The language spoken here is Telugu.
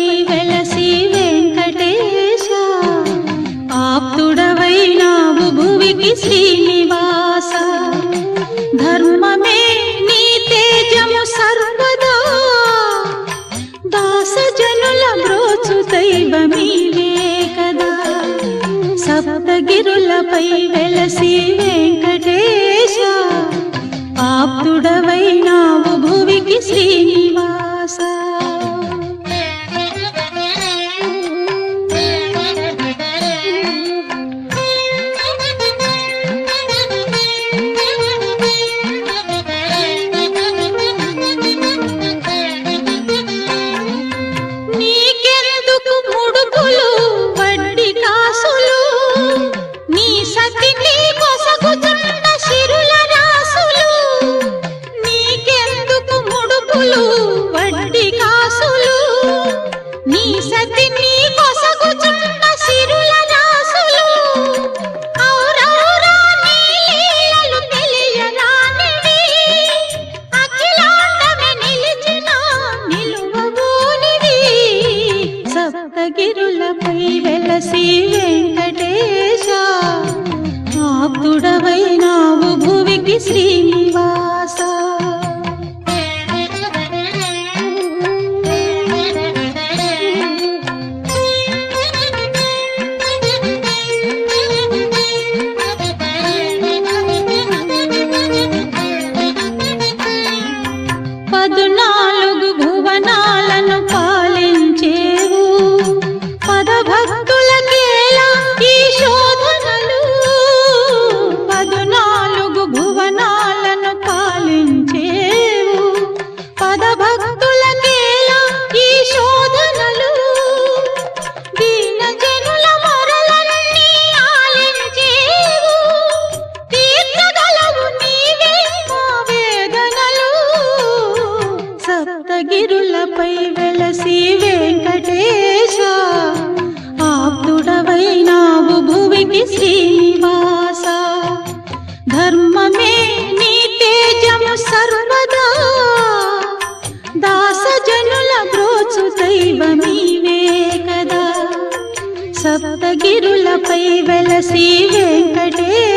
సప్తగిరులపై వెలసి వెంకటేశ. ఆప్తుడవైనావు భువికి శ్రీనివాస. ధర్మమే నీ తేజము సర్వదా. దాస జనుల బ్రోచు దైవమీవే కదా సప్తగిరులపై వెలసి వెంకటేశ. ఆప్తుడవైనావు భువికి సతిని కొసగుచున్న సిరుల రాసులు నీకెందుకు ముడుపులు వడ్డీ కాసులు? నీ సతిని కొసగుచున్న సిరుల రాసులు ఔరౌరా నీ లీలలు తెలియరానివి. అఖిలాండమే నిలిచిన నిలువగోనివి సప్తగిరులపై వెలసి వెంట భువికి సప్తగిరులపై వెలసి వెంకటేశ ఆప్తుడవైనావు భువికి శ్రీనివాస. ధర్మమే నీ తేజము సర్వదా దాస జనుల బ్రోచు దైవమీవే కదా. సప్తగిరులపై వెలసి వెంకటేశ